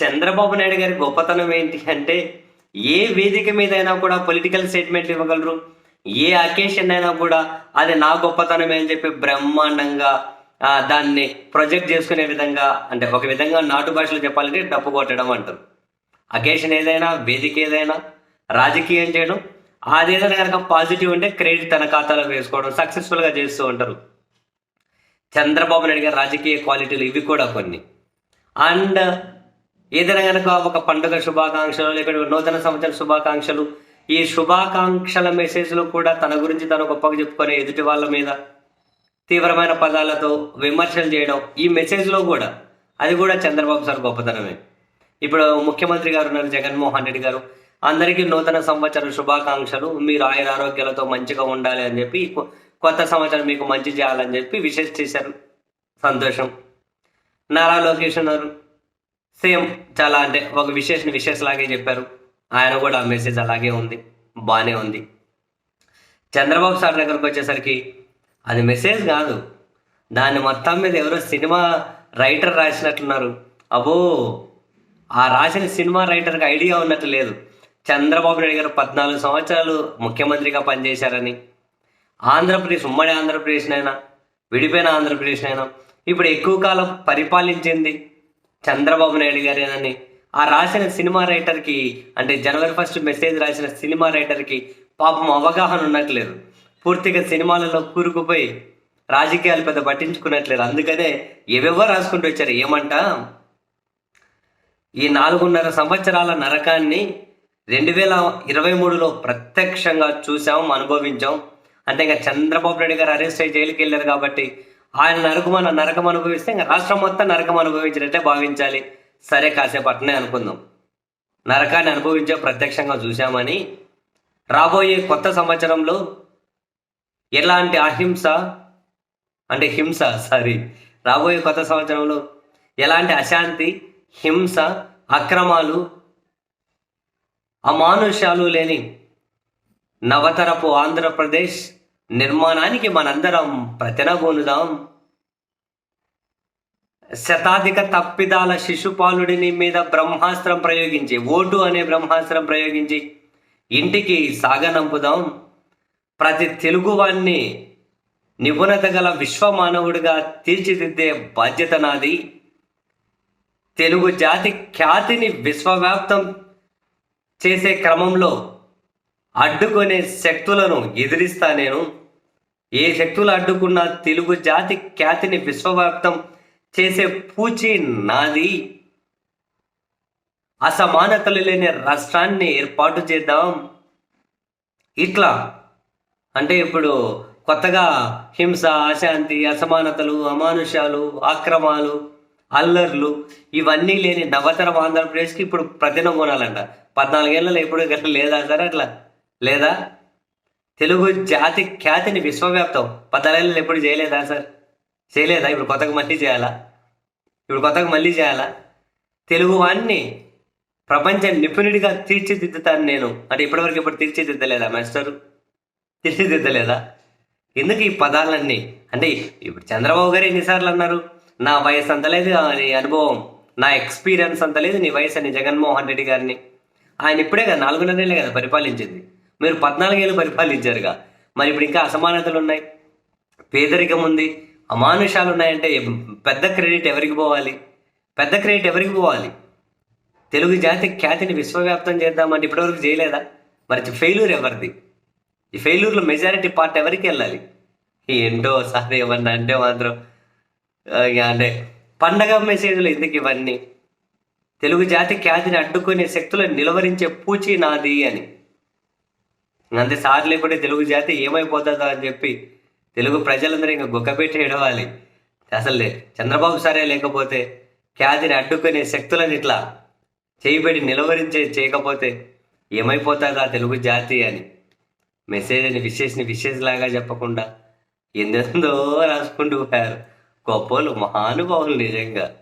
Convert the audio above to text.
చంద్రబాబు నాయుడు గారి గొప్పతనం ఏంటి అంటే ఏ వేదిక మీద అయినా కూడా పొలిటికల్ స్టేట్మెంట్ ఇవ్వగలరు? ఏ అకేషన్ అయినా కూడా అది నా గొప్పతనమే అని చెప్పి బ్రహ్మాండంగా దాన్ని ప్రొజెక్ట్ చేసుకునే విధంగా అంటే ఒక విధంగా నాటు భాషలో చెప్పాలంటే డప్పు కొట్టడం అంటారు. అకేషన్ ఏదైనా వేదిక ఏదైనా రాజకీయం చేయడం అదేదైనా కనుక పాజిటివ్ ఉంటే క్రెడిట్ తన ఖాతాలో వేసుకోవడం సక్సెస్ఫుల్గా చేస్తూ ఉంటారు. చంద్రబాబు నాయుడు గారి రాజకీయ క్వాలిటీలు ఇవి కూడా కొన్ని. అండ్ ఏదైనా కనుక ఒక పండుగ శుభాకాంక్షలు లేకపోతే నూతన సంవత్సర శుభాకాంక్షలు ఈ శుభాకాంక్షల మెసేజ్లు కూడా తన గురించి తను గొప్పగా చెప్పుకొని ఎదుటి వాళ్ళ మీద తీవ్రమైన పదాలతో విమర్శలు చేయడం ఈ మెసేజ్లో కూడా. అది కూడా చంద్రబాబు సార్ గొప్పతనమే. ఇప్పుడు ముఖ్యమంత్రి గారు ఉన్నారు జగన్మోహన్ రెడ్డి గారు. అందరికీ నూతన సంవత్సర శుభాకాంక్షలు. మీరు ఆయుర ఆరోగ్యాలతో మంచిగా ఉండాలి అని చెప్పి కొత్త సంవత్సరం మీకు మంచి చేయాలని చెప్పి విషెస్ చేశారు. సంతోషం. నారా లోకేష్ ఉన్నారు. సేమ్ చాలా అంటే ఒక విశేష విశేష లాగే చెప్పారు. ఆయన కూడా ఆ మెసేజ్ అలాగే ఉంది. బాగానే ఉంది. చంద్రబాబు సార్ దగ్గరకు వచ్చేసరికి అది మెసేజ్ కాదు. దాన్ని మొత్తం మీద ఎవరో సినిమా రైటర్ రాసినట్లున్నారు అబో ఆ రాసిన సినిమా రైటర్కి ఐడియా ఉన్నట్టు లేదు. చంద్రబాబు నాయుడు గారు పద్నాలుగు సంవత్సరాలు ముఖ్యమంత్రిగా పనిచేశారని. ఆంధ్రప్రదేశ్ ఉమ్మడి ఆంధ్రప్రదేశ్నైనా విడిపోయిన ఆంధ్రప్రదేశ్నైనా ఇప్పుడు ఎక్కువ కాలం పరిపాలించింది చంద్రబాబు నాయుడు గారేనని ఆ రాసిన సినిమా రైటర్కి అంటే జనవరి ఫస్ట్ మెసేజ్ రాసిన సినిమా రైటర్కి పాపం అవగాహన ఉండట్లేదు పూర్తిగా సినిమాలలో కూరుకుపోయి రాజకీయాలు పెద్ద పట్టించుకున్నట్లేదు. అందుకనే ఏవేవో రాసుకుంటూ వచ్చారు. ఏమంట? ఈ నాలుగున్నర సంవత్సరాల నరకాన్ని రెండు వేల ఇరవై మూడులో ప్రత్యక్షంగా చూసాం అనుభవించాం. అంటే ఇంకా చంద్రబాబు నాయుడు గారు అరెస్ట్ అయ్యి జైలుకి వెళ్ళారు కాబట్టి ఆయన నరకం మన నరకం అనుభవిస్తే ఇంకా రాష్ట్రం మొత్తం నరకం అనుభవించినట్టే భావించాలి. సరే కాసేపు అట్నే అనుకుందాం. నరకాన్ని అనుభవించే ప్రత్యక్షంగా చూశామని రాబోయే కొత్త సంవత్సరంలో ఎలాంటి అహింస అంటే హింస సారీ రాబోయే కొత్త సంవత్సరంలో ఎలాంటి అశాంతి హింస అక్రమాలు అమానుష్యాలు లేని నవతరపు ఆంధ్రప్రదేశ్ నిర్మాణానికి మనందరం ప్రతినబూనుదాం శతాధిక తప్పిదాల శిశుపాలుడిని మీద బ్రహ్మాస్త్రం ప్రయోగించి ఓటు అనే బ్రహ్మాస్త్రం ప్రయోగించి ఇంటికి సాగనంపుదాం. ప్రతి తెలుగువాణ్ణి నిపుణత గల విశ్వమానవుడిగా తీర్చిదిద్దే బాధ్యత నాది. తెలుగు జాతి ఖ్యాతిని విశ్వవ్యాప్తం చేసే క్రమంలో అడ్డుకునే శక్తులను ఎదిరిస్తా నేను. ఏ శక్తులు అడ్డుకున్నా తెలుగు జాతి ఖ్యాతిని విశ్వవ్యాప్తం చేసే పూచి నాది. అసమానతలు లేని రాష్ట్రాన్ని ఏర్పాటు చేద్దాం. ఇట్లా అంటే ఇప్పుడు కొత్తగా హింస అశాంతి అసమానతలు అమానుషాలు ఆక్రమాలు అల్లర్లు ఇవన్నీ లేని నవతరం ఆంధ్రప్రదేశ్కి ఇప్పుడు ప్రతినమూనాలంట పద్నాలుగేళ్ళలో ఎప్పుడు గట్ల లేదా సార్ అట్లా? లేదా? తెలుగు జాతి ఖ్యాతిని విశ్వవ్యాప్తం. పద్నాలుగేళ్ళు ఎప్పుడు చేయలేదా సార్? చేయలేదా? ఇప్పుడు కొత్తగా మళ్ళీ చేయాలా? ఇప్పుడు కొత్తగా మళ్ళీ చేయాలా? తెలుగు వాణ్ణి ప్రపంచ నిపుణుడిగా తీర్చిదిద్దుతాను నేను. అంటే ఇప్పటివరకు ఇప్పుడు తీర్చిదిద్దలేదా మాస్టరు? తీర్చిదిద్దలేదా? ఎందుకు ఈ పదాలన్నీ? అంటే ఇప్పుడు చంద్రబాబు గారు ఎన్నిసార్లు అన్నారు నా వయసు అంత లేదు నీ అనుభవం నా ఎక్స్పీరియన్స్ అంత లేదు నీ వయసు అని జగన్మోహన్ రెడ్డి గారిని. ఆయన ఇప్పుడే కదా నాలుగున్నరేళ్ళే కదా పరిపాలించింది. మీరు పద్నాలుగేళ్ళు పరిపాలించారుగా. మరి ఇప్పుడు ఇంకా అసమానతలు ఉన్నాయి. పేదరికం ఉంది. అమానుషాలు ఉన్నాయంటే పెద్ద క్రెడిట్ ఎవరికి పోవాలి? పెద్ద క్రెడిట్ ఎవరికి పోవాలి? తెలుగు జాతి ఖ్యాతిని విశ్వవ్యాప్తం చేద్దామంటే ఇప్పటివరకు చేయలేదా? మరి ఫెయిల్యూర్ ఎవరిది? ఈ ఫెయిల్యూర్లో మెజారిటీ పార్ట్ ఎవరికి వెళ్ళాలి? ఏంటో సార్ ఏమన్నా అంటే మాత్రం అంటే పండగ మెసేజ్లు ఎందుకు ఇవన్నీ? తెలుగు జాతి ఖ్యాతిని అడ్డుకునే శక్తులను నిలవరించే పూచి నాది అని. అంతే సార్ లేకుంటే తెలుగు జాతి ఏమైపోతుందో అని చెప్పి తెలుగు ప్రజలందరూ ఇంకా గుక్కపెట్టి ఏడవాలి. అసలు చంద్రబాబు సారే లేకపోతే ఖ్యాతిని అడ్డుకునే శక్తులను ఇట్లా చేయబడి నిలవరించే చేయకపోతే ఏమైపోతుందా తెలుగు జాతి అని. మెసేజ్ని విశేషని విశేష లాగా చెప్పకుండా ఎందెందో రాసుకుంటూ పోయారు. గొప్పలు మహానుభావులు నిజంగా.